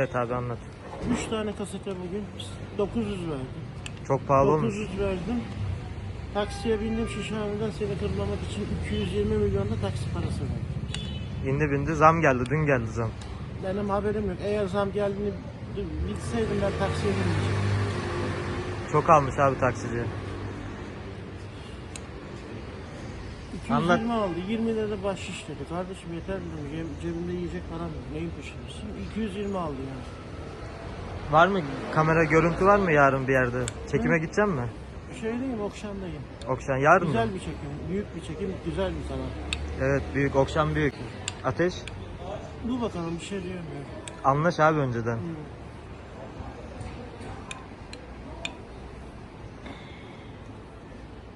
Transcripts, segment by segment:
Evet abi anlat. 3 tane kasete bugün 900 verdim. Çok pahalı olmuş. 900 verdim. Taksiye bindim Şişhane'den seni kırmamak için 220 milyon da taksi parası verdim. İndi bindi zam geldi. Dün geldi zam. Benim haberim yok. Eğer zam geldiğini bilseydim ben taksiye binmeyecektim. Çok almış abi taksici. 220 Anlat. aldı. 20 lira da bahşiş dedi. Kardeşim yeter dedim. Ceb- Cebimde yiyecek param yok. Neyin peşindesin? 220 aldı yani. Var mı kamera görüntü var mı yarın bir yerde? Çekime gideceğim mi? Şeydeyim, Okşan'dayım. Okşan yarın mı? Güzel bir çekim. Büyük bir çekim. Güzel bir sanat. Evet büyük. Okşan büyük. Ateş. Dur bakalım bir şey diyemiyorum. Anlaş abi önceden. Hı.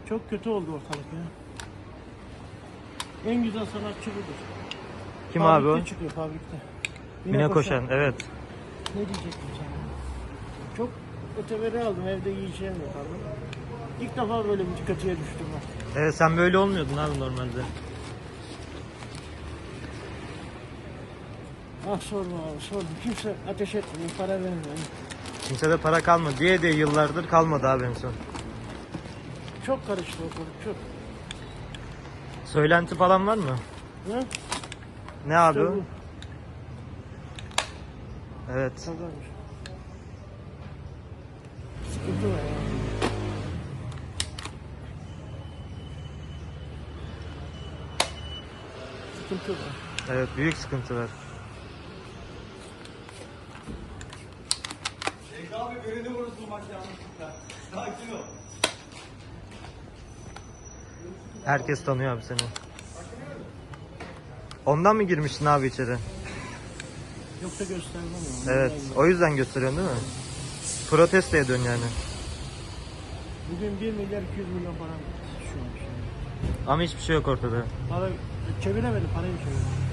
Çok kötü oldu ortalık ya. En güzel sanatçı budur. Kim abi o? Fabrikte çıkıyor fabrikte. Mine Koşan. Evet. Ne diyecektim sana? Çok öteveri aldım evde yiyeceğim yok abi. İlk defa böyle bir kötüye düştüm ben. Evet sen böyle olmuyordun abi normalde. Ah sorma abi sorma. Kimse ateş etmiyor, para vermiyor. Kimsede para kalmadı diye de yıllardır kalmadı abi en son. Çok karıştı ortalık çok. Söylenti falan var mı? Ne? Ne abi? O? bu. Evet. Kazanmış. Sıkıntı var ya. Sıkıntı var. Evet büyük sıkıntı var. Abi birini vurursun yanlışlıkla. Sakin ol. Herkes tanıyor abi seni. Ondan mı girmiştin abi içeri? Yoksa göstermem ya. Evet. O yüzden gösteriyorsun değil mi? Protesto ediyorsun yani. Bugün 1 milyar 200 milyon para gitti şu an. Şu an. Ama hiçbir şey yok ortada. Para çeviremedim parayı çeviremedim.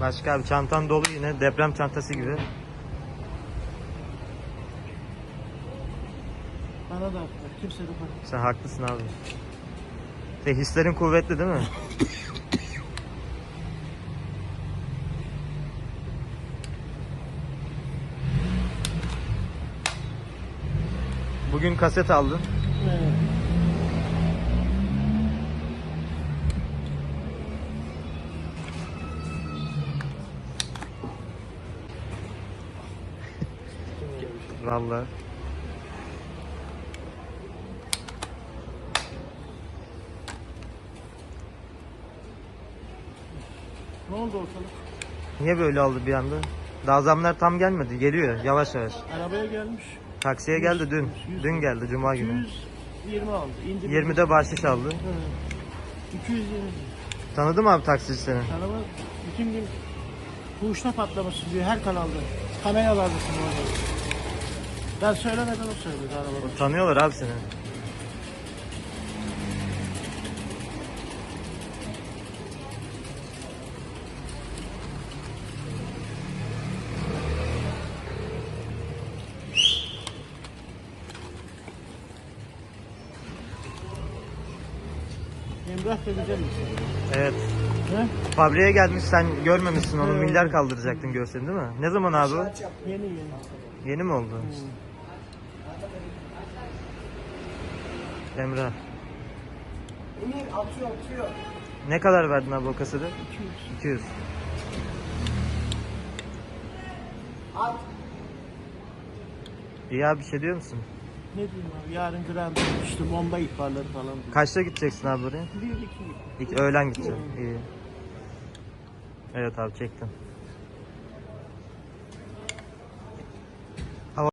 Başka abi çantan dolu yine deprem çantası gibi. Bana da attılar. Kimse de para. Sen haklısın abi. Ve hislerin kuvvetli değil mi? Bugün kaset aldın. Evet. Vallahi. Ne oldu ortalık? Niye böyle oldu bir anda? Daha zamlar tam gelmedi. Geliyor yavaş yavaş. Arabaya gelmiş. Taksiye geldi dün. Dün geldi cuma günü. 220 aldı. İndirdi. 20'de bahşiş aldı. Hı. 220. Tanıdı mı abi taksici seni? Araba bütün gün kuşta patlamış diyor her kanalda. Kameralardasın orada. Ben söylemeden o söyledi arabada. Tanıyorlar abi seni. Emrah da güzel insan. Evet. He? Fabriğe gelmiş sen görmemişsin onu milyar kaldıracaktın görsen değil mi? Ne zaman abi o? Yeni yeni. Yeni mi oldu? Emrah. Emir atıyor atıyor. Ne kadar verdin abi o kasada? 200. 200. At. İyi abi bir şey diyor musun? Ne diyeyim abi yarın gram işte bomba ihbarları falan. diyor. Kaçta gideceksin abi buraya? Bir iki. İlk öğlen gideceğim. İyi. Evet abi çektim.